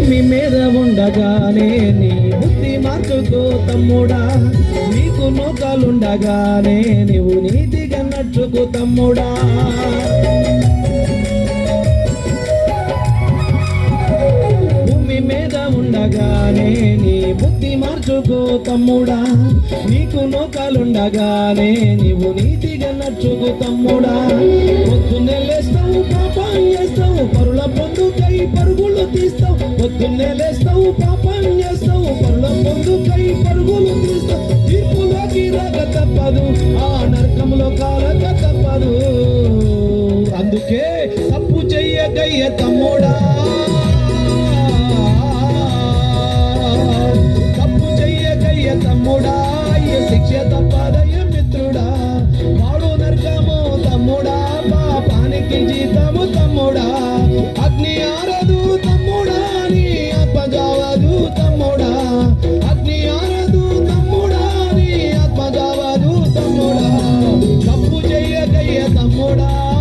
మీ మీద ఉండగానే నీ బుద్ధి మార్చుకో తమ్ముడా. నీకు నూకలుండగానే నీవు నీతిగా నడుచుకో తమ్ముడా. భూమి మీద ఉండగానే నీ బుద్ధి మార్చుకో తమ్ముడా. నీకు నూకలుండగానే నీవు నీతిగా నడుచుకో తమ్ముడా. పొద్దున్నే నిన్నెలేస్తావు పాపం చేస్తావు పనుల ముందు కై పరుగులు తీస్తావు తీర్పులోకి రాక తప్పదు ఆ నరకంలో కాలక తప్పదు. అందుకే తప్పు చెయ్యకయ్య తమ్ముడా. తప్పు చెయ్యకయ్య తమ్ముడా. ఏ శిక్ష తప్పదయ్య మిత్రుడా. వాడు నరకము తమ్ముడా. పాపానికి జీతము తమ్ముడా. Zamora.